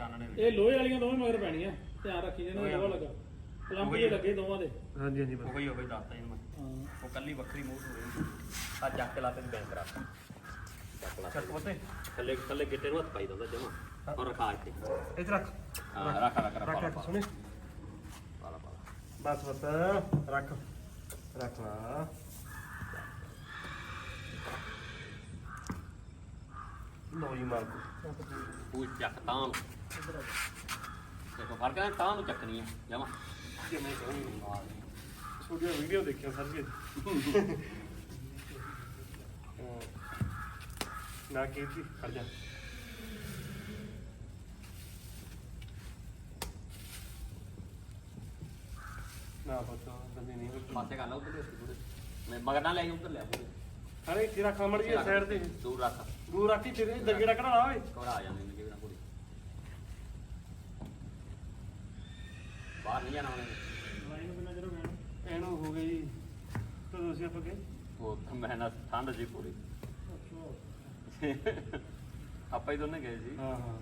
ਚਾਨਣੇ ਇਹ ਲੋਹੇ ਵਾਲੀਆਂ ਦੋਵੇਂ ਮਗਰ ਪੈਣੀਆਂ ਧਿਆਨ ਰੱਖੀ ਜਿਹਨਾਂ ਦਾ ਲੋਹਾ ਲੱਗਾ ਪਲੰਬ ਜੇ ਲੱਗੇ ਦੋਵਾਂ ਦੇ। ਹਾਂਜੀ ਹਾਂਜੀ। ਉਹ ਹੀ ਉਹ ਹੀ ਦੱਸਦਾ ਜੀ ਮੈਂ। ਹਾਂ। ਉਹ ਕੱਲੀ ਵੱਖਰੀ ਮੂੰਹ ਹੋ ਰਹੀ ਆ ਚੱਕ ਕੇ ਲਾ ਤੇ ਬੈਂਕ ਰੱਖ ਚੱਕ ਲਾ ਚੱਕ ਪਤੇ। ਥੱਲੇ ਥੱਲੇ ਗਿੱਟੇ ਨੂੰ ਹੱਥ ਪਾਈ ਦਿੰਦਾ ਜਮਾ। ਔਰ ਰਖਾ ਇੱਥੇ। ਇੱਥੇ ਰੱਖ। ਹਾਂ ਰੱਖ ਰੱਖ ਰੱਖ ਰੱਖ ਪਾ ਰੱਖ ਸੁਣੇ। ਲਾ ਪਾ ਬਸ ਬਸ। ਰੱਖ। ਰੱਖ ਲਾ। ਲੋ ਜੀ ਮਾਰ ਉਹ ਚੱਕ ਤਾਂ ਨੂੰ। ਦੇਖੋ ਫ਼ਰਕ ਹੈ ਤਾਂ ਨੂੰ ਚੱਕਣੀ ਹੈ ਜਮਾ। ਜਿਵੇਂ ਸੋਹਣੀ ਮਾਰ ਛੋਟੀਆਂ ਵੀਡੀਓ ਦੇਖਿਆ ਸਰ। ਜੀ ਨਾ ਕੀਤੀ ਖੜ ਜਾ। ਨਾ ਪਤਾ ਨਹੀਂ। ਹੋਈ ਪਾਸੇ ਕਰ ਲਾ ਉੱਧਰ ਥੋੜੇ ਮੈਂ ਮਗਰ ਨਾ ਲੈ ਉੱਧਰ ਲੈ ਪੂਰੇ ਅਰੇ ਤੇਰਾ ਕਮੜ ਜੀ ਸਾਈਡ ਤੇ। ਦੂਰ ਰੱਖ। ਦੂਰ ਰੱਖੀ ਤੇਰੇ ਦਰਗੇੜਾ ਕਢਾਣਾ ਓਏ? ਘਬਰਾ ਆ ਜਾਂਦੇ ਨੇ ਕਿਹੜਾ ਪੂਰੀ ਬਾਹਰ ਨਹੀਂ ਜਾਣਾ ਉਹਨੇ। ਲਾਈਨ ਬਿਨਾ ਜਦੋਂ ਮੈਂ ਐਨੂੰ ਹੋ ਗਈ ਕਦੋਂ ਅਸੀਂ ਆਪਾਂ ਗਏ। ਉਹ ਮੈਂ ਨਾ ਠੰਡ ਜੀ ਪੂਰੀ। ਆਪਾਂ ਹੀ ਦੋਨੇ ਗਏ ਸੀ। ਹਾਂ ਹਾਂ।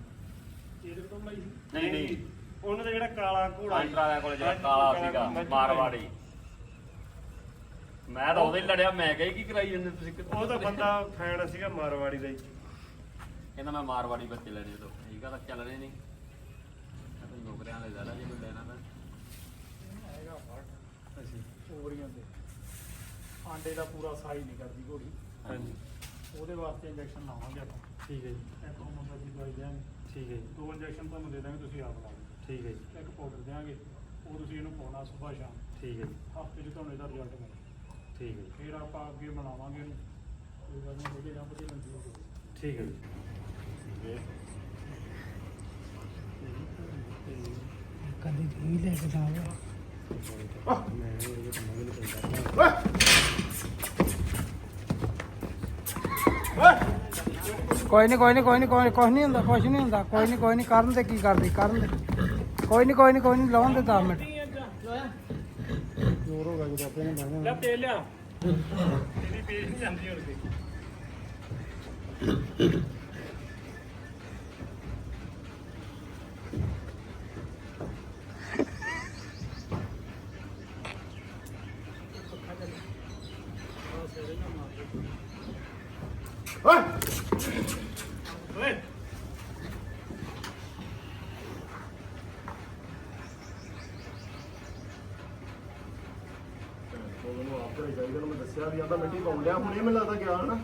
ਇਹਦੇ ਤੋਂ ਲਈ ਨਹੀਂ ਨਹੀਂ ਉਹਨਾਂ ਦਾ ਜਿਹੜਾ ਕਾਲਾ ਘੋੜਾ ਕੋਲ ਜਿਹੜਾ ਕਾਲਾ ਸੀਗਾ ਮਾਰਵਾੜੀ। ਮੈਂ ਤਾਂ ਉਹਦੇ ਹੀ ਲੜਿਆ ਮੈਂ ਕਹੀ ਕੀ ਕਰਾਈ ਜਾਂਦੇ ਤੁਸੀਂ ਉਹ ਤਾਂ ਬੰਦਾ ਫੈਨ ਸੀਗਾ ਮਾਰਵਾੜੀ ਦਾ ਹੀ। ਕਹਿੰਦਾ ਮੈਂ ਮਾਰਵਾੜੀ ਬੱਚੇ ਲੈਣੇ ਤੋਂ ਠੀਕ ਆ ਤਾਂ ਚੱਲ ਰਹੇ ਨਹੀਂ ਕਹਿੰਦਾ ਨੌਕਰੀਆਂ ਵਾਲੇ ਜ਼ਿਆਦਾ ਜੇ ਕੋਈ ਲੈਣਾ ਤਾਂ। ਹੈਗਾ ਫੜ ਅਸੀਂ ਓਵਰੀਆਂ ਤੇ। ਆਂਡੇ ਦਾ ਪੂਰਾ ਸਾਈ ਨਹੀਂ ਕਰਦੀ ਘੋੜੀ। ਹਾਂਜੀ। ਉਹਦੇ ਵਾਸਤੇ ਇੰਜੈਕਸ਼ਨ ਲਾਵਾਂਗੇ ਆਪਾਂ। ਠੀਕ ਹੈ ਜੀ। ਇੱਕ ਹੋਮੋਪੈਥੀ ਦੀ ਦਵਾਈ ਦੇਵਾਂਗੇ। ਠੀਕ ਹੈ ਜੀ। ਦੋ ਇੰਜੈਕਸ਼ਨ ਤੁਹਾਨੂੰ ਦੇ ਦਾਂਗੇ ਤੁਸੀਂ ਆਪ ਲਾ ਲਓ। ਠੀਕ ਹੈ ਜੀ। ਇੱਕ ਪਾਊਡਰ ਦੇਵਾਂਗੇ ਉਹ ਤੁਸੀਂ ਇਹਨੂੰ ਪਾਉਣਾ ਸਵੇਰ ਸ਼ਾਮ। ਠੀਕ ਹੈ ਜੀ। ਹਫ਼ਤੇ 'ਚ ਤੁਹਾਨੂੰ ਇਹਦਾ ਰਿਜ਼ਲਟ ਮਿਲੇ ਠੀਕ ਹੈ ਜੀ। ਫਿਰ ਆਪਾਂ ਅੱਗੇ ਬਣਾਵਾਂਗੇ ਇਹਨੂੰ ਕੋਈ ਗੱਲ ਨਹੀਂ ਵਧੀਆ ਜਾਂ ਵਧੀਆ ਹੋਵੇ ਠੀਕ ਹੈ ਜੀ। ਕਦੀ ਵੀ ਲੈ ਕੇ ਜਾਵੇ ਕੋਈ ਨਹੀਂ ਕੋਈ ਨਹੀਂ ਕੋਈ ਨਹੀਂ ਕੋਈ ਕੁਝ ਨਹੀਂ ਹੁੰਦਾ ਕੁਝ ਨਹੀਂ ਹੁੰਦਾ। ਕੋਈ ਨਹੀਂ ਕੋਈ ਨਹੀਂ ਕਰਨ ਦੇ ਕੀ ਕਰਦੀ ਕਰਨ ਦੇ। ਕੋਈ ਨਹੀਂ ਕੋਈ ਨਹੀਂ ਕੋਈ ਨਹੀਂ ਲਾਉਣ ਦੇ 10 ਮਿੰਟ। ਜੋਰ ਹੋ ਗਿਆ ਜਦੋਂ ਆਪਣੇ ਨੇ। ਬਹਿਣਾ ਲੈ ਤੇਲ ਲਿਆ। ਇਹਦੀ ਪੇਜ ਨਹੀਂ ਜਾਂਦੀ ਹੁਣ ਤੇ ਓਏ ਘਰੇ ਚਾਹੀਦਾ ਮੈਂ ਦੱਸਿਆ ਵੀ ਆਂਦਾ ਮਿੱਟੀ ਪਾਉਣ ਡਿਆ ਹੁਣੇ ਮੈਨੂੰ ਲੱਗਦਾ ਗਿਆ ਹਨਾ।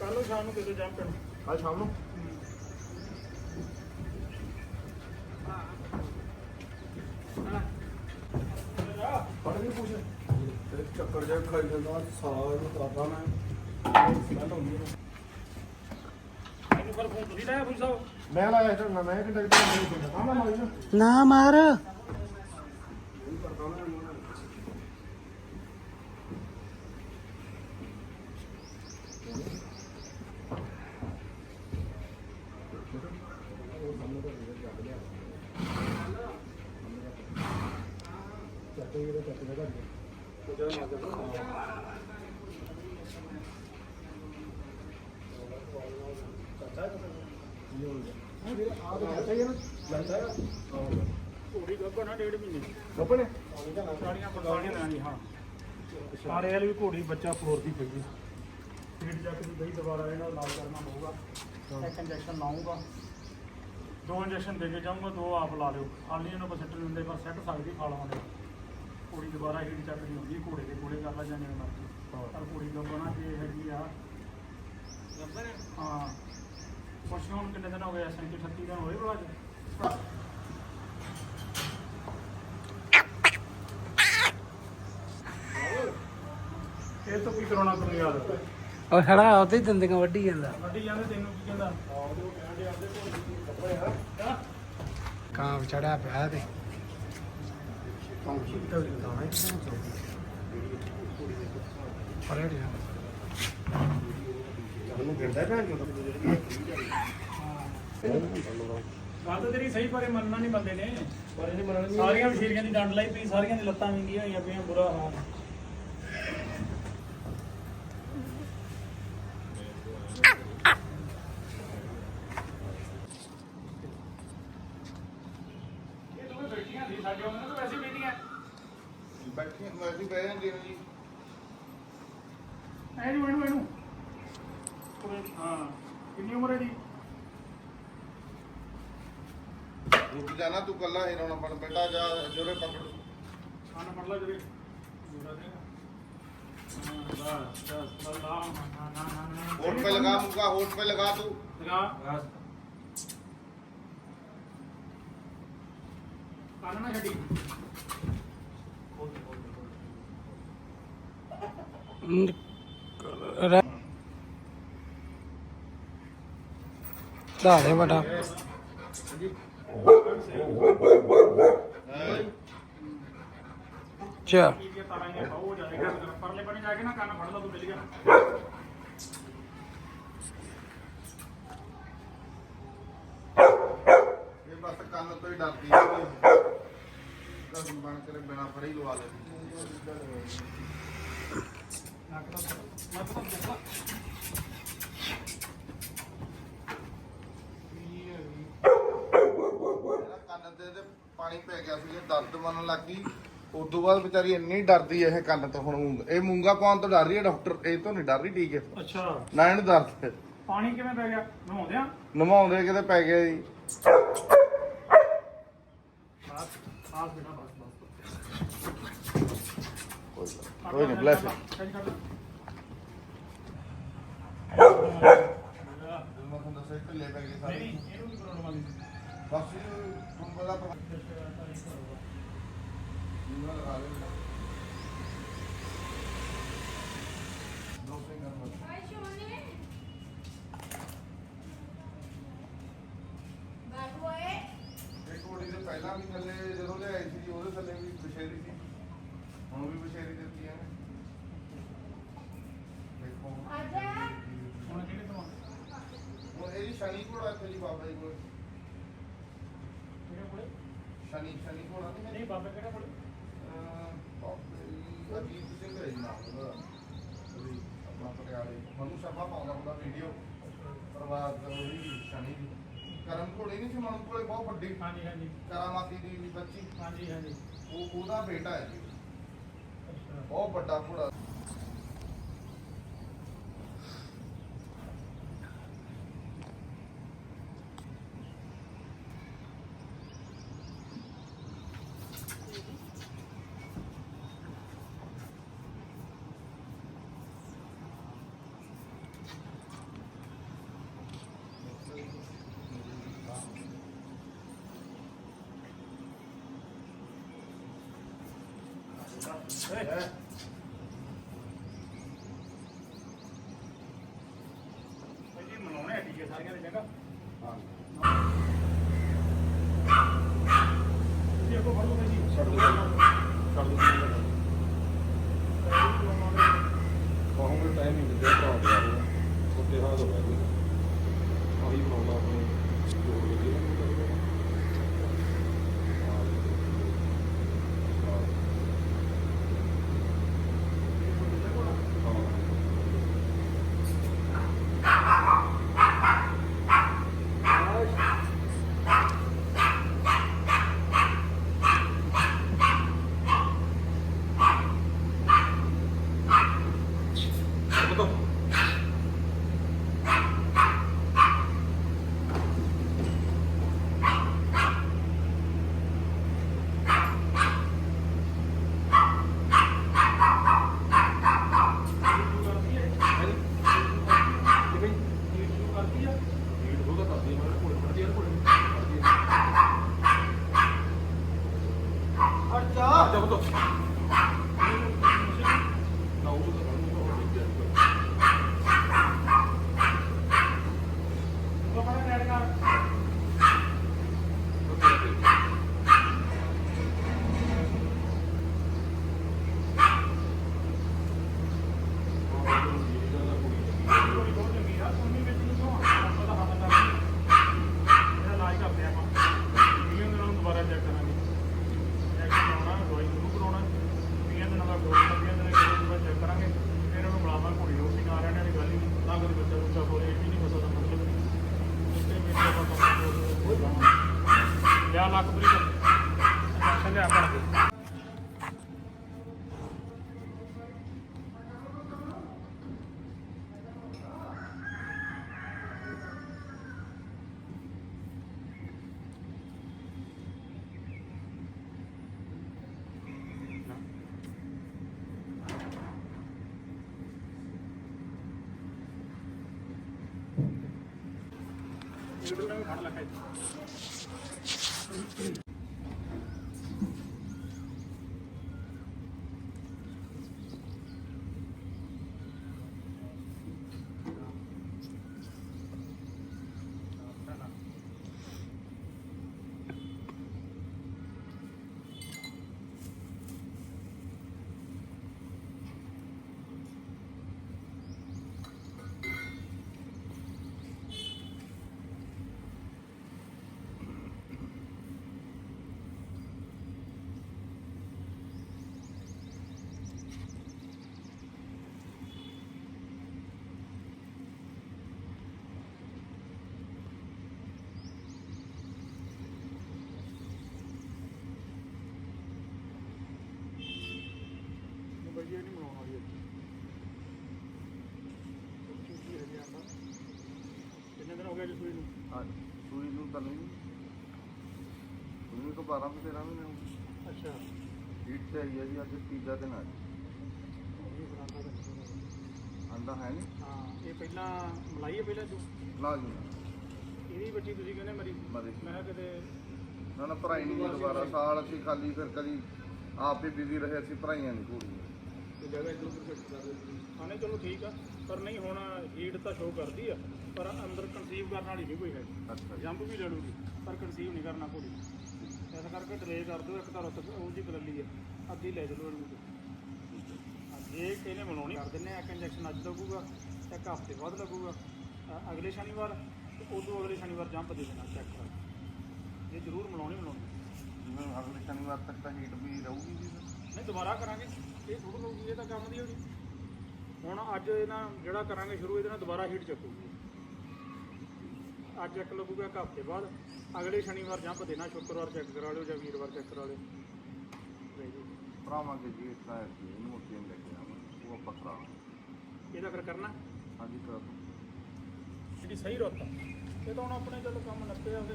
ਕੱਲ ਨੂੰ ਸ਼ਾਮ ਨੂੰ ਕਿਤੇ ਜਾਂ ਕੱਲ ਸ਼ਾਮ ਨੂੰ? ਤੇ ਚੱਕਰ ਜਿਹਾ ਖਾਈ ਜਾਂਦਾ ਸਾਰਾ ਨੂੰ ਕਰਾਦਾ ਮੈਂ। ਸਮੈਲ ਹੁੰਦੀ ਹੈ ਇਹਨੂੰ ਫਿਰ ਫੋਨ ਤੁਸੀਂ ਲਾਇਆ ਫੂਲ ਸਾਹਿਬ? ਮੈਂ ਲਾਇਆ ਇੱਧਰ ਨਾ ਮੈਂ ਕਿਤੇ ਨਹੀਂ ਹੁੰਦਾ ਹਾਂ ਮੈਂ ਮਾਰੀ। ਨਾ ਨਾ ਮਾਰ ਚੱਕੇ ਦਾ ਜਿਹੜਾ ਮਾਰ ਜਾਂਦਾ ਘੋੜੀ ਗੱਭਾ ਨਾ ਡੇਢ ਮਹੀਨੇ ਦੀ ਗੱਪਣੇ ਸਾਰੀਆਂ ਪਰਸਾਨੀਆਂ ਲੈਣੀ ਹਾਂ ਸਾਰੇ ਵਾਲੀ ਵੀ ਘੋੜੀ ਬੱਚਾ ਫਲੋਰ ਦੀ ਪਈ ਫੀਡ ਚੱਕ ਦੀ ਦਹੀਂ ਦੁਬਾਰਾ ਇਹਨਾਂ ਨਾਲ ਕਰਨਾ ਹੋਊਗਾ। ਇੱਕ ਇੰਜੈਕਸ਼ਨ ਲਾਉਂਗਾ ਦੋ ਇੰਜੈਕਸ਼ਨ ਦੇ ਕੇ ਜਾਊਂਗਾ ਦੋ ਆਪ ਲਾ ਲਿਓ। ਖਾਲੀ ਇਹਨੂੰ ਬਸ ਸੱਟ ਦਿੰਦੇ ਪਰ ਸੱਟ ਸਕਦੀ ਖਾ ਲਵਾਂਗੇ ਘੋੜੀ ਦੁਬਾਰਾ ਹੀਟ ਚੱਕ ਦੀ ਹੁੰਦੀ ਹੈ, ਘੋੜੇ ਦੇ ਕੋਲੇ ਕਰ ਲਾ ਜਾਂਦੇ ਨੇ ਮਰਜ਼ੀ। ਪਰ ਘੋੜੀ ਨਾ ਜੇ ਹੈਗੀ ਆ। ਹਾਂ। ਪੁੱਛ ਹੁਣ ਕਿੰਨੇ ਦਿਨ ਹੋ ਗਏ 37 38 ਦਿਨ ਹੋਏ ਬਾਅਦ ਇਹ ਤੋਂ ਕੀ ਕਰਾਉਣਾ ਤੈਨੂੰ ਯਾਦ ਉਹ ਖੜਾ ਹੀ ਦੰਦੀਆਂ ਵੱਢੀ ਜਾਂਦਾ। ਵੱਡੀ ਜਾਂਦੇ ਤੈਨੂੰ ਕੀ ਕਹਿੰਦਾ? ਕਾਂ ਚੜਿਆ ਪਿਆ ਤੇ ਪਰੇ ਉਹਨੂੰ ਗਿਰਦਾ ਭੈਣ ਚੋਦ ਗੱਲ ਤਾਂ ਤੇਰੀ ਸਹੀ ਪਰ ਇਹ ਮੰਨਣਾ ਨਹੀਂ ਬੰਦੇ ਨੇ। ਪਰ ਇਹਨੇ ਮੰਨਣਾ ਨਹੀਂ ਸਾਰੀਆਂ ਮਸ਼ੀਰੀਆਂ ਦੀ ਡੰਡ ਲਾਈ ਪਈ ਸਾਰੀਆਂ ਦੀ ਲੱਤਾਂ ਵਿੰਗੀਆਂ ਹੋਈਆਂ ਪਈਆਂ ਬੁਰਾ ਹਾਲ ਇਹ ਦੋਵੇਂ ਬੈਠੀਆਂ ਸੀ ਸਾਡੇ ਉਹਨਾਂ ਤੋਂ ਵੈਸੇ ਬੈਠੀਆਂ ਬੈਠੇ ਮੈਂ ਵੀ ਬਹਿ ਜਾਂਦੀ ਹਾਂ ਜੀ ਐ ਨੂੰ ਇਹਨੂੰ ਇਹਨੂੰ ਉਰੇ, ਹਾਂ ਕਿੰਨੀ ਉਮਰ ਹੈ ਦੀ ਰੁਕ ਜਾਣਾ ਤੂੰ ਕੱਲਾ ਹੀ ਰੋਣਾ ਬਣ ਬੇਟਾ ਜਾ ਜੋਰੇ ਪਕੜ ਖਾਣਾ ਫੜ ਲਾ ਜਰੇ ਜੂੜਾ ਦੇ ਹਾਂ ਬਸ ਬਸ ਬਸ ਲਾ ਨਾ ਨਾ ਨਾ ਨਾ होठ पे लगा मुका होठ पे लगा तू ਲਗਾ ਕੰਨ ਨਾ ਦਾ ਦੇ ਬਟਾ ਚਾ ਪਰਲੇ ਬਣੇ ਜਾ ਕੇ ਨਾ ਕੰਨ ਫੜ ਲਾ ਤੂੰ ਮਿਲ ਗਿਆ ਇਹ ਬਸ ਕੰਨ ਤੋਂ ਹੀ ਡਰਦੀ ਹੈ ਬਣ ਕੇ ਬਿਨਾ ਫੜੇ ਹੀ ਲਵਾ ਲੈ ਕੰਨ ਤੇ ਪਾਣੀ ਪੈ ਗਿਆ ਸੀ ਦਰਦ ਮੰਨਣ ਲੱਗ ਉਸ ਤੋਂ ਬਾਅਦ ਵਿਚਾਰੀ ਇੰਨੀ ਡਰਦੀ ਇਹ ਕੰਨ ਤੋਂ ਹੁਣ ਮੂੰਗਾ ਇਹ ਮੂੰਗਾ ਪਾਉਣ ਤੋਂ ਡਰ ਰਹੀ ਹੈ ਡਾਕਟਰ ਇਹ ਤੋਂ ਨਹੀਂ ਡਰ ਰਹੀ ਠੀਕ ਹੈ ਅੱਛਾ। ਨਾ ਇਹਨੂੰ ਦਰਦ ਪਾਣੀ ਕਿਵੇਂ ਪੈ ਗਿਆ? ਨਹਾਉਂਦਿਆਂ? ਨਵਾਉਂਦੇ ਕਿਤੇ ਪੈ ਗਿਆ ਜੀ। ਬਸ ਆਸ ਬਿਨਾ ਬਸ ਬਸ ਕੋਈ ਨਹੀਂ ਬਲੈਸ ਚੱਲ ਕਰ ਮੈਂ ਤੁਹਾਨੂੰ ਦੱਸਿਆ ਢਿੱਲੇ ਪੈ ਗਏ ਨਹੀਂ ਸਾਰੇ ਨਹੀਂ ਇਹਨੂੰ ਕੀ ਪ੍ਰੋਬਲਮ ਆ ਗਈ ਬਸ ਤੁਹਾਨੂੰ ਪਤਾ ਪਤਾ ਨੀਵਾ ਲਗਾ ਲੈ ਦੋ ਫਿੰਗਰ ਬਸ ਇੱਕ ਕੁੜੀ ਦੇ ਪਹਿਲਾਂ ਵੀ ਥੱਲੇ ਜਦੋਂ ਲਿਆਈ ਸੀ ਉਹਦੇ ਥੱਲੇ ਵੀ ਬਸ਼ੇਰੀ ਸੀ ਹੁਣ ਵੀ ਬਸ਼ੇਰੀ ਦਿੱਤੀ ਹੈ ਦੇਖੋ ਹੁਣ ਕਿਹੜੇ ਤੋਂ ਹੁਣ ਇਹਦੀ ਸ਼ਨੀ ਘੋੜਾ ਇੱਥੇ ਜੀ ਬਾਬਾ ਜੀ ਕੋਲ ਕਿਹੜੇ ਕੋਲੇ ਸ਼ਨੀ ਸ਼ਨੀ ਨਹੀਂ ਹੈ ਨਹੀਂ ਬਾਬੇ ਕਿਹੜੇ ਕੋਲੇ ਅਹ ਅਜੀਤ ਸਿੰਘ ਹੈ ਜੀ ਨਾਮ ਉਹਦਾ ਆਪਣਾ ਪਟਿਆਲੇ ਮਨੂ ਸ਼ਰਮਾ ਪਾਉਂਦਾ ਹੁੰਦਾ ਵੀਡੀਓ ਪ੍ਰਵਾਦ ਉਹਦੀ ਸ਼ਨੀ ਦੀ। ਕਰਮ ਘੋੜੀ ਨਹੀਂ ਸੀ ਮਨੂ ਕੋਲੇ ਬਹੁਤ ਵੱਡੀ। ਹਾਂਜੀ ਹਾਂਜੀ। ਕਰਾਮਾਤੀ ਦੀ ਬੱਚੀ। ਹਾਂਜੀ ਹਾਂਜੀ। ਉਹ ਉਹਦਾ ਬੇਟਾ ਹੈ ਜੀ। ਅੱਛਾ। ਬਹੁਤ ਵੱਡਾ ਘੋੜਾ। ਜੀ ਮਨਾਉਣੇ ਆ ਟੀਕੇ ਸਾਰੀਆਂ ਦੀ ਜਗ੍ਹਾ ਜੀ ਕੋ ਫੜੋ ਭਾਈ ਜੀ ਛੱਡ ਦੋ ਛੱਡ ਨਹੀਂ। ਸੂਈ ਤੋਂ 12 ਤੋਂ 13 ਮਹੀਨੇ ਹੋ ਗਏ ਅੱਛਾ। ਹੀਟ ਤੇ ਆਈ ਹੈ ਜੀ ਅੱਜ ਤੀਜਾ ਦਿਨ ਆ ਜੀ। ਅੰਡਾ ਹੈ। ਨਹੀਂ। ਹਾਂ ਇਹ ਪਹਿਲਾਂ ਮਲਾਈ ਹੈ ਪਹਿਲਾਂ ਤੂੰ ਨਾ ਜੀ ਇਹਦੀ ਬੱਚੀ ਤੁਸੀਂ ਕਹਿੰਦੇ ਮਰੀ? ਮਰੀ। ਮੈਂ ਕਿਤੇ ਨਾ ਨਾ ਭਰਾਈ ਨਹੀਂ ਜੀ ਦੁਬਾਰਾ ਸਾਲ ਅਸੀਂ ਖਾਲੀ ਫਿਰ ਕਦੀ ਆਪ ਹੀ ਬਿਜ਼ੀ ਰਹੇ ਅਸੀਂ ਭਰਾਈਆਂ ਨਹੀਂ ਘੋੜੀਆਂ ਤੇ ਜਗ੍ਹਾ ਇਧਰ ਉਧਰ ਫਿੱਟ ਕਰ ਦਿੱਤੀ ਹਾਂ ਨਹੀਂ ਚਲੋ ਠੀਕ ਆ। ਪਰ ਨਹੀਂ ਹੁਣ ਹੀਟ ਤਾਂ ਸ਼ੋ ਕਰਦੀ ਆ। ਪਰ ਅੰਦਰ ਕਨਸੀਵ ਕਰਨ ਵਾਲੀ ਨਹੀਂ ਕੋਈ ਹੈ ਜੰਪ ਵੀ ਲੈ ਲੂਗੀ ਪਰ ਕਨਸੀਵ ਨਹੀਂ ਕਰਨਾ ਘੋੜੀ ਇਸ ਕਰਕੇ ਡਿਲੇ ਕਰ ਦਿਓ ਇੱਕ ਤਾਂ ਰੁੱਤ ਉਹ ਜੀ ਬਦਲੀ ਆ। ਅੱਧੀ ਲੈ ਚਲੋ ਇਹਨੂੰ ਹਾਂ, ਜੇ ਇਹਨੇ ਬਣਾਉਣੀ ਕਰ ਦਿੰਨੇ ਆ ਇੱਕ ਇੰਜੈਕਸ਼ਨ ਅੱਜ ਲੱਗੂਗਾ ਇੱਕ ਹਫ਼ਤੇ ਬਾਅਦ ਲੱਗੂਗਾ। ਅਗਲੇ ਸ਼ਨੀਵਾਰ ਤੇ ਉਦੋਂ ਅਗਲੇ ਸ਼ਨੀਵਾਰ ਜੰਪ ਦੇ ਦੇਣਾ ਚੈੱਕ ਕਰ ਜੇ ਜ਼ਰੂਰ ਬਣਾਉਣੀ ਬਣਾਉਣੀ। ਜਿਵੇਂ ਅਗਲੇ ਸ਼ਨੀਵਾਰ ਤੱਕ ਤਾਂ ਹੀਟ ਵੀ ਰਹੂਗੀ ਜੀ। ਨਹੀਂ ਦੁਬਾਰਾ ਕਰਾਂਗੇ। ਇਹ ਥੋੜਾ ਲਊਗੀ ਇਹ ਤਾਂ ਕੰਮ ਦੀ ਹੋਣੀ। ਹੁਣ ਅੱਜ ਇਹਨਾਂ ਜਿਹੜਾ ਕਰਾਂਗੇ ਸ਼ੁਰੂ ਇਹਦੇ ਨਾਲ ਦੁਬਾਰਾ ਹੀਟ ਚੱਕੂਗੀ। ਅੱਜ ਇੱਕ ਲੱਗੂਗਾ ਇੱਕ ਹਫ਼ਤੇ ਬਾਅਦ। ਅਗਲੇ ਸ਼ਨੀਵਾਰ ਜੰਪ ਦੇਣਾ ਸ਼ੁੱਕਰਵਾਰ ਚੈੱਕ ਕਰਾ ਲਿਓ ਜਾਂ ਵੀਰਵਾਰ ਚੈੱਕ ਕਰਾ ਲਿਓ। ਭਰਾਵਾਂਗੇ ਜੀ ਇਸ ਹੈ ਇਹਨੂੰ ਮੋਟੀ ਲੈ ਕੇ ਆਵਾਂਗੇ ਉਹ ਕਰਾ ਇਹਦਾ ਫਿਰ ਕਰਨਾ? ਹਾਂਜੀ ਕਰਾ। ਜਿਹੜੀ ਸਹੀ ਰੁੱਤ। ਇਹ ਤਾਂ ਹੁਣ ਆਪਣੇ ਚਲੋ ਕੰਮ ਨੱਪੇ ਆ ਉਹਦੇ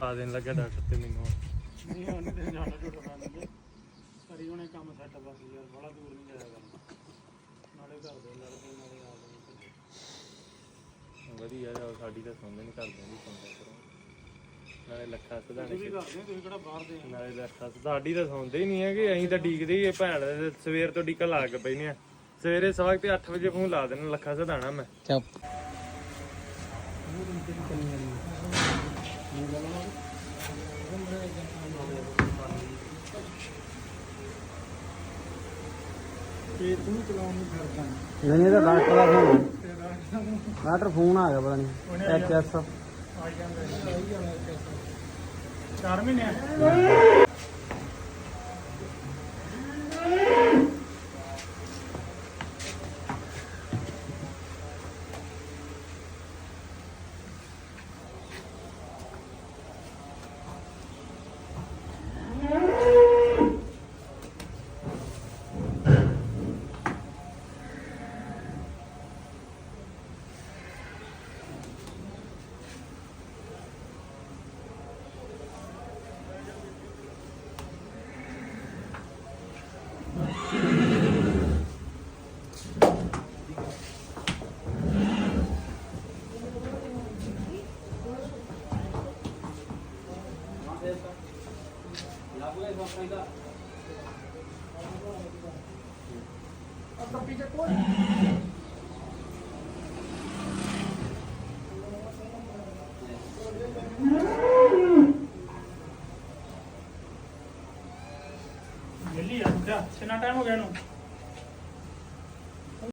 ਆ ਦੇਣ ਲੱਗਾ ਡਾਕਟਰ ਤੇ ਮੈਨੂੰ। ਨਹੀਂ ਹੁਣ ਤੇ ਜਾਣਾ ਝੂਠਾ ਨਹੀਂ ਕਰੀ ਉਹਨੇ ਕੰਮ ਸੈੱਟ ਬਸ ਯਾਰ ਬੜਾ ਦੂਰ ਨਹੀਂ ਜਾਇਆ ਕਰਨਾ। ਨਾਲੇ ਘਰ ਦੇ ਲੜਦੇ ਨਾਲੇ ਆ ਗਏ ਵਧੀਆ ਜਾ ਸਾਡੀ ਤਾਂ ਸੁਣਦੇ ਨਹੀਂ ਕਰਦੇ ਨਹੀਂ ਸੁਣਦੇ ਕਰੋ। ਨਾਲੇ ਲੱਖਾ ਤੁਸੀਂ ਵੀ ਸਦਾਣੇ ਕਰਦੇ ਤੁਸੀਂ ਕਿਹੜਾ ਬਾਹਰ ਦੇ? ਨਾਲੇ ਲੱਖਾ ਸਾਡੀ ਤਾਂ ਸੁਣਦੇ ਹੀ ਨਹੀਂ ਹੈਗੇ ਅਸੀਂ ਤਾਂ ਡੀਕਦੇ ਹੀ ਭੈਣ ਸਵੇਰ ਤੋਂ ਡੀਕਾ ਲਾ ਕੇ ਪੈਨੇ ਆ ਸਵੇਰੇ ਸਵਾ ਤੇ 8 ਵਜੇ ਫੋਨ ਲਾ ਦੇਣਾ ਲੱਖਾ ਸਦਾਣਾ ਮੈਂ। ਚੱਪ। ਤੇ ਤੂੰ ਚਲਾਉਣ ਨੂੰ ਫਿਰਦਾ ਨਹੀਂ ਇਹਦਾ ਡਾਕਟਰ ਦਾ ਫੋਨ ਡਾਕਟਰ ਫੋਨ ਆ ਗਿਆ ਪਤਾ ਨਹੀਂ। ਐਚ ਐਸ ਆ ਜਾਂਦਾ ਚਾਰ ਮਹੀਨੇ ਆ ਕਿੰਨਾ ਟਾਈਮ ਹੋ ਗਿਆ ਇਹਨੂੰ?